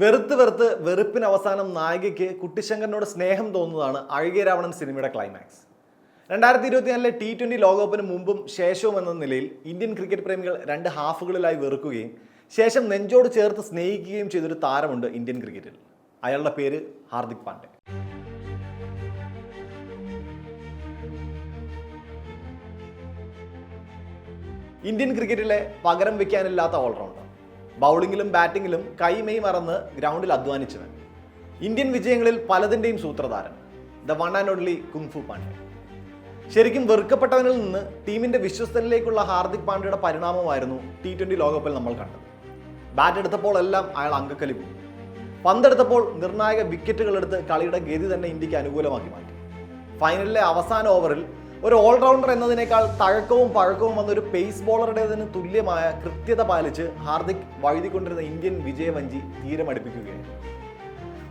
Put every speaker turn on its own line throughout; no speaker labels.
വെറുത്ത് വെറുത്ത് വെറുപ്പിന് അവസാനം നായികയ്ക്ക് കുട്ടിശങ്കറിനോട് സ്നേഹം തോന്നുന്നതാണ് അഴകിയ രാവണൻ സിനിമയുടെ ക്ലൈമാക്സ് രണ്ടായിരത്തി ഇരുപത്തിനാലിലെ ടി ട്വന്റി ലോകകപ്പിന് മുമ്പും ശേഷവും എന്ന നിലയിൽ ഇന്ത്യൻ ക്രിക്കറ്റ് പ്രേമികൾ രണ്ട് ഹാഫുകളിലായി വെറുക്കുകയും ശേഷം നെഞ്ചോട് ചേർത്ത് സ്നേഹിക്കുകയും ചെയ്തൊരു താരമുണ്ട് ഇന്ത്യൻ ക്രിക്കറ്റിൽ. അയാളുടെ പേര് ഹാർദിക് പാണ്ഡെ. ഇന്ത്യൻ ക്രിക്കറ്റിലെ പകരം വയ്ക്കാനില്ലാത്ത ഓൾറൗണ്ടർ ബൗളിങ്ങിലും ബാറ്റിങ്ങിലും കൈമെയ് മറന്ന് ഗ്രൗണ്ടിൽ അധ്വാനിച്ചവൻ. ഇന്ത്യൻ വിജയങ്ങളിൽ പലതിന്റെയും സൂത്രധാരൻ. The one and only kung fu Pandya. ശരിക്കും വെറുക്കപ്പെട്ടവനിൽ നിന്ന് ടീമിന്റെ വിശ്വസ്തനിലേക്കുള്ള ഹാർദിക് പാണ്ഡ്യയുടെ പരിണാമമായിരുന്നു ടി ട്വന്റി ലോകകപ്പിൽ നമ്മൾ കണ്ടത്. ബാറ്റ് എടുത്തപ്പോൾ എല്ലാം അയാൾ അങ്കക്കലി പോയി പന്തെടുത്തപ്പോൾ നിർണായക വിക്കറ്റുകളെടുത്ത് കളിയുടെ ഗതി തന്നെ ഇന്ത്യയ്ക്ക് അനുകൂലമാക്കി മാറ്റി. ഫൈനലിലെ അവസാന ഓവറിൽ ഒരു ഓൾറൗണ്ടർ എന്നതിനേക്കാൾ തഴക്കവും പഴക്കവും വന്ന ഒരു പേസ് ബോളറുടേതിന് തുല്യമായ കൃത്യത പാലിച്ച് ഹാർദിക് വഴുതിക്കൊണ്ടിരുന്ന ഇന്ത്യൻ വിജയവഞ്ചി തീരമടുപ്പിക്കുകയായിരുന്നു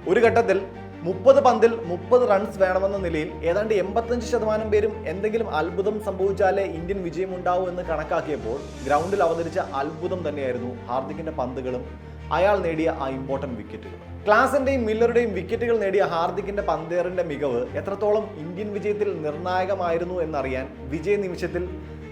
ഒരു ഘട്ടത്തിൽ മുപ്പത് പന്തിൽ മുപ്പത് റൺസ് വേണമെന്ന നിലയിൽ ഏതാണ്ട് എൺപത്തഞ്ച് ശതമാനം പേരും എന്തെങ്കിലും അത്ഭുതം സംഭവിച്ചാലേ ഇന്ത്യൻ വിജയം ഉണ്ടാവൂ എന്ന് കണക്കാക്കിയപ്പോൾ ഗ്രൗണ്ടിൽ അവതരിച്ച അത്ഭുതം തന്നെയായിരുന്നു ഹാർദിക്കിന്റെ പന്തുകളും അയാൾ നേടിയ ആ ഇമ്പോർട്ടന്റ് വിക്കറ്റുകൾ ക്ലാസിന്റെയും മില്ലറുടെയും വിക്കറ്റുകൾ നേടിയ ഹാർദിക്കിന്റെ പന്തേറിന്റെ മികവ് എത്രത്തോളം ഇന്ത്യൻ വിജയത്തിൽ നിർണായകമായിരുന്നു എന്നറിയാൻ വിജയ നിമിഷത്തിൽ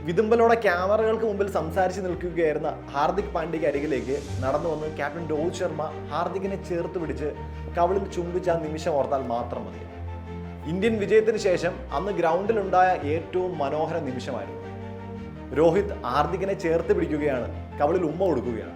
വിതുമ്പലോടെ ക്യാമറകൾക്ക് മുമ്പിൽ സംസാരിച്ച് നിൽക്കുകയായിരുന്ന ഹാർദിക് പാണ്ഡ്യയ്ക്ക് അരികിലേക്ക് നടന്നു വന്ന് ക്യാപ്റ്റൻ രോഹിത് ശർമ്മ ഹാർദിക്കിനെ ചേർത്ത് പിടിച്ച് കവിളിൽ ചുംബിച്ച നിമിഷം ഓർത്താൽ മാത്രം മതി. ഇന്ത്യൻ വിജയത്തിന് ശേഷം അന്ന് ഗ്രൗണ്ടിലുണ്ടായ ഏറ്റവും മനോഹര നിമിഷമായിരുന്നു. രോഹിത് ഹാർദിക്കിനെ ചേർത്ത് പിടിക്കുകയാണ് കവിളിൽ ഉമ്മ കൊടുക്കുകയാണ്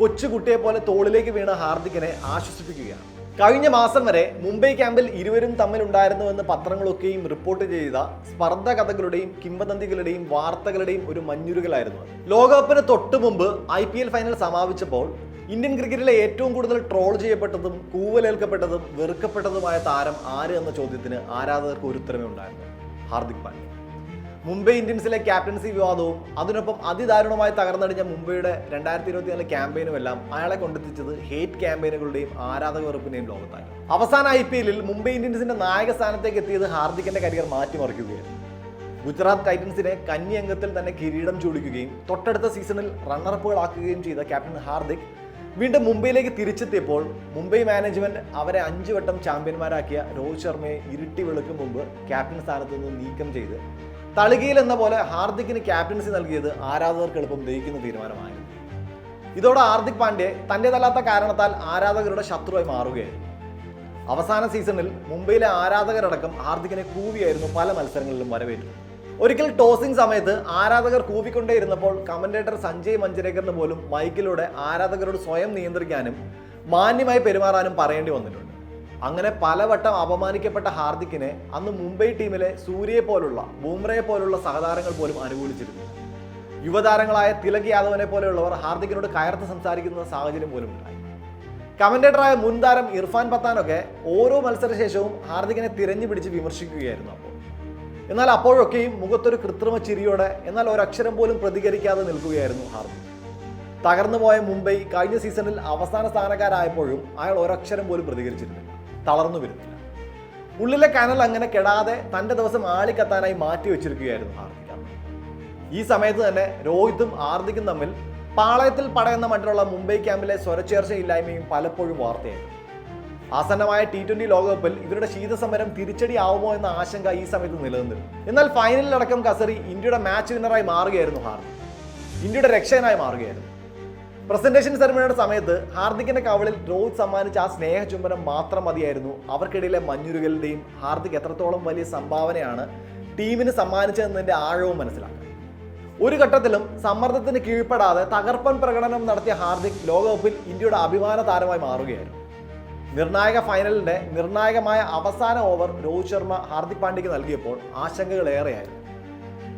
കൊച്ചുകുട്ടിയെ പോലെ തോളിലേക്ക് വീണ ഹാർദിക്കിനെ ആശ്വസിപ്പിക്കുകയാണ്. കഴിഞ്ഞ മാസം വരെ മുംബൈ ക്യാമ്പിൽ ഇരുവരും തമ്മിലുണ്ടായിരുന്നുവെന്ന് പത്രങ്ങളൊക്കെയും റിപ്പോർട്ട് ചെയ്ത സ്പർദ്ധ കഥകളുടെയും കിംവദന്തികളുടെയും വാർത്തകളുടെയും ഒരു മഞ്ഞുരുകലായിരുന്നു. ലോകകപ്പിന് തൊട്ടു മുമ്പ് ഐ പി എൽ ഫൈനൽ സമാപിച്ചപ്പോൾ ഇന്ത്യൻ ക്രിക്കറ്റിലെ ഏറ്റവും കൂടുതൽ ട്രോൾ ചെയ്യപ്പെട്ടതും കൂവലേൽക്കപ്പെട്ടതും വെറുക്കപ്പെട്ടതുമായ താരം ആര് എന്ന ചോദ്യത്തിന് ആരാധകർക്ക് ഒരു ഉത്തരമേ ഉണ്ടായിരുന്നു ഹാർദിക് പാണ്ഡ്യ. മുംബൈ ഇന്ത്യൻസിലെ ക്യാപ്റ്റൻസി വിവാദവും അതിനൊപ്പം അതിദാരുണമായി തകർന്നടിഞ്ഞ മുംബൈയുടെ രണ്ടായിരത്തി ഇരുപത്തിനാല് ക്യാമ്പയിനും എല്ലാം അയാളെ കൊണ്ടെത്തിച്ചത് ഹേറ്റ് ക്യാമ്പയിനുകളുടെയും ആരാധക വെറുപ്പിന്റെയും ലോകത്താണ് അവസാന ഐ പി എല്ലിൽ മുംബൈ ഇന്ത്യൻസിന്റെ നായക സ്ഥാനത്തേക്ക് എത്തിയത് ഹാർദിക്കിന്റെ കരിയർ മാറ്റിമറിക്കുകയായിരുന്നു. ഗുജറാത്ത് ടൈറ്റൻസിനെ കന്നി അംഗത്തിൽ തന്നെ കിരീടം ചൂടിക്കുകയും തൊട്ടടുത്ത സീസണിൽ റണ്ണറപ്പുകളാക്കുകയും ചെയ്ത ക്യാപ്റ്റൻ ഹാർദിക് വീണ്ടും മുംബൈയിലേക്ക് തിരിച്ചെത്തിയപ്പോൾ മുംബൈ മാനേജ്മെന്റ് അവരെ അഞ്ചു വട്ടം ചാമ്പ്യന്മാരാക്കിയ രോഹിത് ശർമ്മയെ ഇരുട്ടി വെളുക്കും മുമ്പ് ക്യാപ്റ്റൻ സ്ഥാനത്ത് നിന്ന് നീക്കം ചെയ്ത് തളികയിൽ എന്ന പോലെ ഹാർദിക്കിന് ക്യാപ്റ്റൻസി നൽകിയത് ആരാധകർക്ക് എളുപ്പം ദഹിക്കുന്ന തീരുമാനമായിരുന്നു ഇതോടെ ഹാർദിക് പാണ്ഡ്യ തന്റെതല്ലാത്ത കാരണത്താൽ ആരാധകരുടെ ശത്രുവായി മാറുകയായിരുന്നു. അവസാന സീസണിൽ മുംബൈയിലെ ആരാധകരടക്കം ഹാർദിക്കിനെ കൂവിയായിരുന്നു പല മത്സരങ്ങളിലും വരവേറ്റു. ഒരിക്കൽ ടോസിംഗ് സമയത്ത് ആരാധകർ കൂവിക്കൊണ്ടേയിരുന്നപ്പോൾ കമന്റേറ്റർ സഞ്ജയ് മഞ്ചരേക്കറിന് പോലും മൈക്കിലൂടെ ആരാധകരോട് സ്വയം നിയന്ത്രിക്കാനും മാന്യമായി പെരുമാറാനും പറയേണ്ടി വന്നിട്ടുണ്ട്. അങ്ങനെ പലവട്ടം അപമാനിക്കപ്പെട്ട ഹാർദിക്കിനെ അന്ന് മുംബൈ ടീമിലെ സൂര്യയെ പോലുള്ള ബൂംറയെ പോലുള്ള സഹതാരങ്ങൾ പോലും അനുകൂലിച്ചിരുന്നു. യുവതാരങ്ങളായ തിലക് യാദവനെ പോലെയുള്ളവർ ഹാർദിക്കിനോട് കയർത്ത് സംസാരിക്കുന്ന സാഹചര്യം പോലും ഉണ്ടായി. കമന്റേറ്ററായ മുൻ താരം ഇർഫാൻ പത്താനൊക്കെ ഓരോ മത്സരശേഷവും ഹാർദിക്കിനെ തിരഞ്ഞു പിടിച്ച് വിമർശിക്കുകയായിരുന്നു അപ്പോൾ. എന്നാൽ അപ്പോഴൊക്കെയും മുഖത്തൊരു കൃത്രിമ ചിരിയോടെ എന്നാൽ ഒരക്ഷരം പോലും പ്രതികരിക്കാതെ നിൽക്കുകയായിരുന്നു ഹാർദിക്. തകർന്നുപോയ മുംബൈ കഴിഞ്ഞ സീസണിൽ അവസാന സ്ഥാനക്കാരായപ്പോഴും അയാൾ ഒരക്ഷരം പോലും പ്രതികരിച്ചിരുന്നില്ല. തളർന്നു വരുന്നില്ല. ഉള്ളിലെ കനൽ അങ്ങനെ കെടാതെ തന്റെ ദിവസം ആളിക്കത്താനായി മാറ്റി വെച്ചിരിക്കുകയായിരുന്നു ഹാർദിക്. ഈ സമയത്ത് തന്നെ രോഹിതും ഹാർദിക്കും തമ്മിൽ പാളയത്തിൽ പടയുന്ന മറ്റുള്ള മുംബൈ ക്യാമ്പിലെ സ്വരച്ചേർച്ചയില്ലായ്മയും പലപ്പോഴും വാർത്തയായിരുന്നു ആസന്നമായ ടി ട്വന്റി ലോകകപ്പിൽ ഇവരുടെ ശീതസമരം തിരിച്ചടിയാവുമോ എന്ന ആശങ്ക ഈ സമയത്ത് നിലനിന്നിരുന്നു. എന്നാൽ ഫൈനലിലടക്കം കസറി ഇന്ത്യയുടെ മാച്ച് വിന്നറായി മാറുകയായിരുന്നു ഹാർദിക്. ഇന്ത്യയുടെ രക്ഷകനായി മാറുകയായിരുന്നു. പ്രസന്റേഷൻ സെറമണിയുടെ സമയത്ത് ഹാർദിക്കിന്റെ കവളിൽ രോഹിത് സമ്മാനിച്ച ആ സ്നേഹ ചുംബനം മാത്രം മതിയായിരുന്നു. അവർക്കിടയിലെ മഞ്ഞുരുകലിന്റെയും ഹാർദിക് എത്രത്തോളം വലിയ സംഭാവനയാണ് ടീമിന് സമ്മാനിച്ചതെന്നതിന്റെ ആഴവും മനസ്സിലാക്കാം. ഒരു ഘട്ടത്തിലും സമ്മർദ്ദത്തിന് കീഴ്പ്പെടാതെ തകർപ്പൻ പ്രകടനം നടത്തിയ ഹാർദിക് ലോകകപ്പിൽ ഇന്ത്യയുടെ അഭിമാന താരമായി മാറുകയായിരുന്നു. നിർണായക ഫൈനലിന്റെ നിർണായകമായ അവസാന ഓവർ രോഹിത് ശർമ്മ ഹാർദിക് പാണ്ഡ്യയ്ക്ക് നൽകിയപ്പോൾ ആശങ്കകൾ ഏറെയായിരുന്നു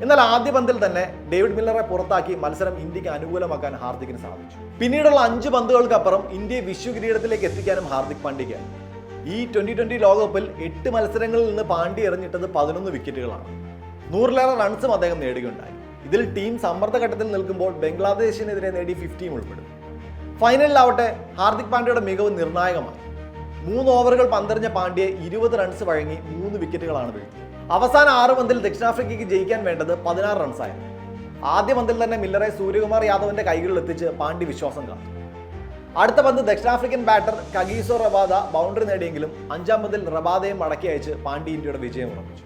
എന്നാൽ ആദ്യ പന്തിൽ തന്നെ ഡേവിഡ് മില്ലറെ പുറത്താക്കി മത്സരം ഇന്ത്യയ്ക്ക് അനുകൂലമാക്കാൻ ഹാർദിക്കിന് സാധിച്ചു. പിന്നീടുള്ള അഞ്ച് പന്തുകൾക്കപ്പുറം ഇന്ത്യയെ വിശ്വ കിരീടത്തിലേക്ക് എത്തിക്കാനും ഹാർദിക് പാണ്ഡ്യയ്ക്ക് ഈ ട്വന്റി ട്വന്റി ലോകകപ്പിൽ എട്ട് മത്സരങ്ങളിൽ നിന്ന് പാണ്ഡ്യ എറിഞ്ഞിട്ടത് പതിനൊന്ന് വിക്കറ്റുകളാണ്. നൂറിലേറെ റൺസും അദ്ദേഹം നേടുകയുണ്ടായി. ഇതിൽ ടീം സമ്മർദ്ദഘട്ടത്തിൽ നിൽക്കുമ്പോൾ ബംഗ്ലാദേശിനെതിരെ നേടി ഫിഫ്റ്റിയും ഉൾപ്പെടും. ഫൈനലിലാവട്ടെ ഹാർദിക് പാണ്ഡ്യയുടെ മികവ് നിർണായകമായി മൂന്ന് ഓവറുകൾ പന്തെറിഞ്ഞ പാണ്ഡ്യയെ ഇരുപത് റൺസ് വഴങ്ങി മൂന്ന് വിക്കറ്റുകളാണ് വീഴ്ത്തിയത്. അവസാന ആറ് പന്തിൽ ദക്ഷിണാഫ്രിക്കയ്ക്ക് ജയിക്കാൻ വേണ്ടത് പതിനാറ് റൺസായിരുന്നു. ആദ്യ പന്തിൽ തന്നെ മില്ലറെ സൂര്യകുമാർ യാദവിന്റെ കൈകളിൽ എത്തിച്ച് പാണ്ഡ്യ വിശ്വാസം കാത്തു. അടുത്ത പന്ത് ദക്ഷിണാഫ്രിക്കൻ ബാറ്റർ കഗീസോ റബാദ ബൗണ്ടറി നേടിയെങ്കിലും അഞ്ചാം പന്തിൽ റബാദയെ മടക്കി അയച്ച് പാണ്ഡ്യ ഇന്ത്യയുടെ വിജയം ഉറപ്പിച്ചു.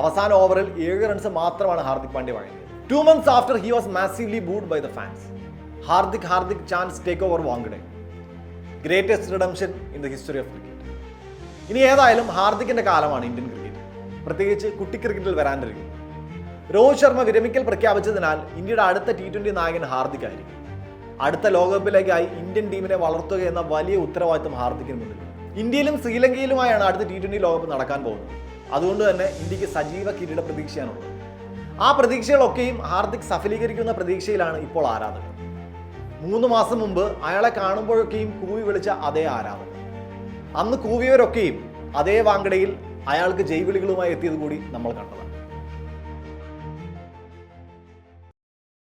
അവസാന ഓവറിൽ ഏഴ് റൺസ് മാത്രമാണ് ഹാർദിക് പാണ്ഡ്യ വഴങ്ങിയത്. Two months after he was massively booed by the fans Hardik Hardik chants take over Wankhede greatest redemption in the history of cricket ഇനി ഏതായാലും ഹാർദിക്കിന്റെ കാലമാണ് ഇന്ത്യൻ ക്രിക്കറ്റ് പ്രത്യേകിച്ച് കുട്ടി ക്രിക്കറ്റിൽ വരാനിരിക്കും രോഹിത് ശർമ്മ വിരമിക്കൽ പ്രഖ്യാപിച്ചതിനാൽ ഇന്ത്യയുടെ അടുത്ത ടി ട്വന്റി നായകൻ ഹാർദിക് ആയിരിക്കും അടുത്ത ലോകകപ്പിലേക്കായി ഇന്ത്യൻ ടീമിനെ വളർത്തുക എന്ന വലിയ ഉത്തരവാദിത്വം ഹാർദിക്കിന് മുന്നിൽ. ഇന്ത്യയിലും ശ്രീലങ്കയിലുമായാണ് അടുത്ത ടി ട്വന്റി ലോകകപ്പ് നടക്കാൻ പോകുന്നത്. അതുകൊണ്ട് തന്നെ ഇന്ത്യയ്ക്ക് സജീവ കിരീട പ്രതീക്ഷയാണുള്ളത് ആ പ്രതീക്ഷകളൊക്കെയും ഹാർദിക് സഫലീകരിക്കുന്ന പ്രതീക്ഷയിലാണ് ഇപ്പോൾ ആരാധകർ. മൂന്ന് മാസം മുമ്പ് അയാളെ കാണുമ്പോഴൊക്കെയും കൂവി വിളിച്ച അതേ ആരാധന അന്ന് കൂവിയവരൊക്കെയും അതേ വാങ്കടയിൽ അയാൾക്ക് ജൈവിളികളുമായി എത്തിയത് കൂടി നമ്മൾ കണ്ടതാണ്.